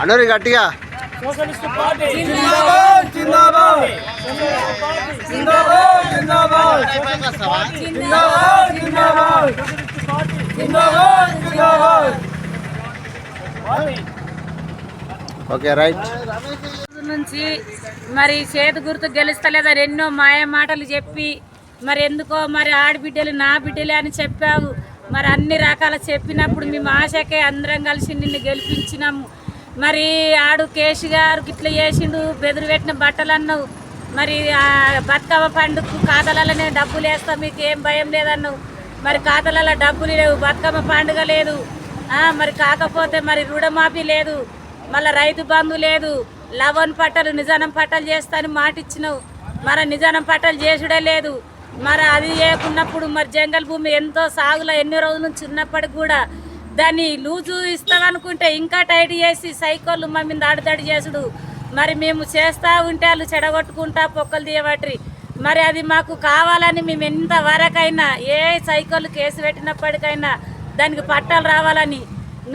అనరు గట్టిగా. Okay right. నుంచి మరి చేతి గుర్తు గెలుస్తలేదని ఎన్నో మాయ మాటలు చెప్పి మరి ఎందుకో మరి ఆడబిడ్డలు నా బిడ్డలే అని చెప్పావు. మరి అన్ని రకాల చెప్పినప్పుడు మేము ఆశకే అందరం కలిసి నిన్ను గెలిపించినాము. మరి ఆడు కేసు గారు ఇట్లా చేసిండు బెదిరి పెట్టిన బట్టలు అన్నావు మరి ఆ బతుకమ్మ పండుగకు ఖాతాలలోనే డబ్బులు వేస్తాం మీకు ఏం భయం లేదన్నావు. మరి ఖాతాలలో డబ్బులు లేవు బతుకమ్మ పండుగ లేదు. మరి కాకపోతే మరి రుణమాఫీ లేదు. మళ్ళీ రైతు బంధు లేదు. లవన్ పట్టలు నిజానం పట్టలు చేస్తాను మాట ఇచ్చినావు మరి నిజానం పట్టలు చేసుడే లేదు. మరి అది లేకున్నప్పుడు మరి జంగల్ భూమి ఎంతో సాగులో ఎన్ని రోజుల నుంచి ఉన్నప్పటికి కూడా దాన్ని లూజు ఇస్తామనుకుంటే ఇంకా టైట్ చేసి సైకోళ్ళు మా మీద దాడిదాడి చేసుడు. మరి మేము చేస్తూ ఉంటే వాళ్ళు చెడగొట్టుకుంటా పొక్కలు తీయబట్టి మరి అది మాకు కావాలని మేము ఎంత వరకైనా ఏ సైకోళ్ళు కేసు పెట్టినప్పటికైనా దానికి పట్టాలు రావాలని.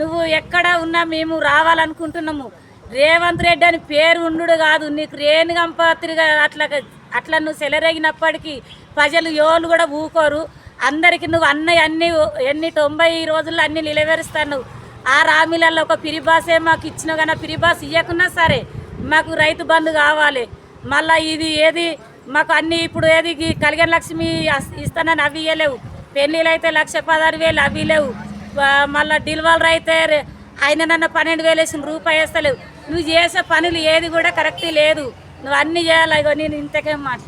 నువ్వు ఎక్కడ ఉన్నా మేము రావాలనుకుంటున్నాము. రేవంత్ రెడ్డి అని పేరు ఉండు కాదు. నీకు రేణుగంపాత్రిగా అట్లా అట్లా నువ్వు సెలరేగినప్పటికీ ప్రజలు ఎవరు కూడా ఊకోరు. అందరికి నువ్వు అన్ని అన్ని ఎన్ని తొంభై రోజుల్లో అన్ని నిలవేరుస్తాను. ఆ రామిలలో ఒక పిరిబాసే మాకు ఇచ్చినా కానీ పిరిబాస్ ఇవ్వకున్నా సరే మాకు రైతు బంధు కావాలి. మళ్ళా ఇది ఏది మాకు అన్ని ఇప్పుడు ఏది కలిగిన లక్ష్మి ఇస్తానని అవి ఇవ్వలేవు పెళ్ళిళ్ళు అయితే లక్ష పదహారు వేలు అవి లేవు మళ్ళీ మళ్ళా అయితే ఆయన నన్న పన్నెండు వేలు వేసిన రూపాయి వేస్తలేవు. నువ్వు చేసే పనులు ఏది కూడా కరెక్ట్ లేదు. నువ్వు అన్ని చేయాలి? నేను ఇంతకేం మాట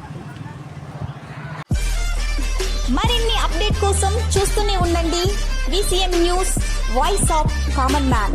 మరిన్ని అప్డేట్ కోసం చూస్తూనే ఉండండి. VCM news voice of common man